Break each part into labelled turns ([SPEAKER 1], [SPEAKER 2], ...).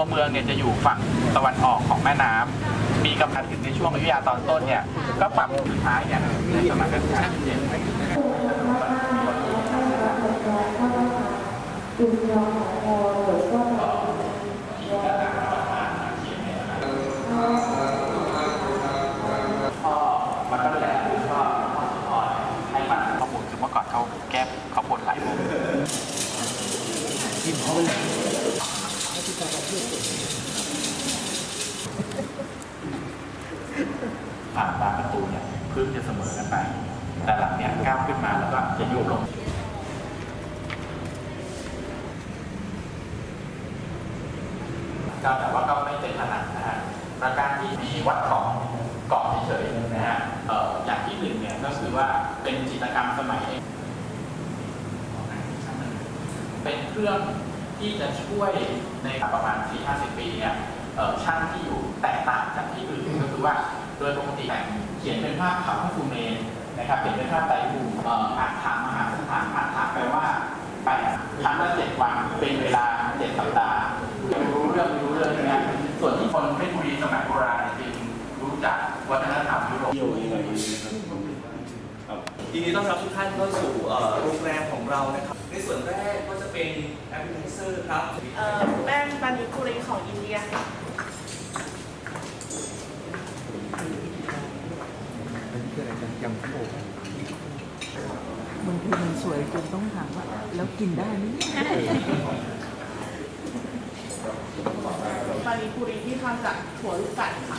[SPEAKER 1] ตัวเมืองเนี่ยจะอยู่ฝั่งตะวันออกของแม่น้ำมีกำลังถึงในช่วงอยุธยาตอนต้นเนี่ยก็ปรับสุดท้ายเนี่ยในสมัยรัชกาลที่เจ็ดพ่อมันก็แหละคือพ่อพ่อให้มันข้อมูลคือเมื่อก่อนเขาแก้เขาปวดไหล่ผม ผ่านบานประตูเนี่ยพื้นจะเสมอกันไป แต่หลังเนี่ยก้าวขึ้นมาแล้วก็จะยุบลงก็แต่ว่าก็ไม่เป็นขนาดนะฮะประการที่มีวัดของเกาะเฉยๆนะฮะเอ่ออย่างที่หนึ่งเนี่ยก็คือว่าเป็นจิตรกรรมสมัย เป็นเครื่อง ที่จะช่วยในประมาณ 4-50 ปีเนี่ยช่างที่อยู่แตกต่างจากที่อื่นก็คือว่าโดยปกติแต่งเขียนเป็นภาพเขาพระสุเมนนะครับเขียนเป็นภาพไตรภูมิเอ่ออัฏฐามมหาสถานอัฏฐามแปลว่าไปครั้งละเจ็ดวันเป็นเวลาเจ็ดสัปดาห์ไม่รู้เรื่องรู้เรื่องนะส่วนที่คนเพชรบุรีสมัยโบราณเนี่ยจึงรู้จักวัฒนธรรมยุโรป
[SPEAKER 2] เที่ยวยังไงนะครับครับยินดีต้อนรับทุกท่านเข้าสู่โรงแรมของเรานะครับ ในส่วนแรกก็จะเป็น แอปเปิลไเซอร์ครับ
[SPEAKER 3] เอ่อแป้งปานิปุรีของอินเดียค่ะ
[SPEAKER 4] บางทีมันสวยจนต้องถามว่า แล้วกินได้ไหมเนี่ย
[SPEAKER 3] ปานิปุรีที่ทำจากถั่วลูกไก่ค่ะ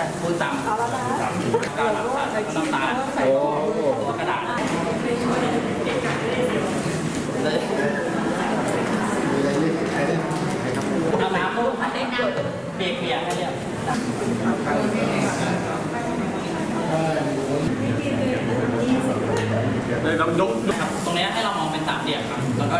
[SPEAKER 3] า
[SPEAKER 1] ลน้ำตาลกระดาษเอาน้ำลูกเปียกเปียกๆเนี่ยตรงนี้ให้เรามองเป็นสามเหลี่ยมครับ แล้วก็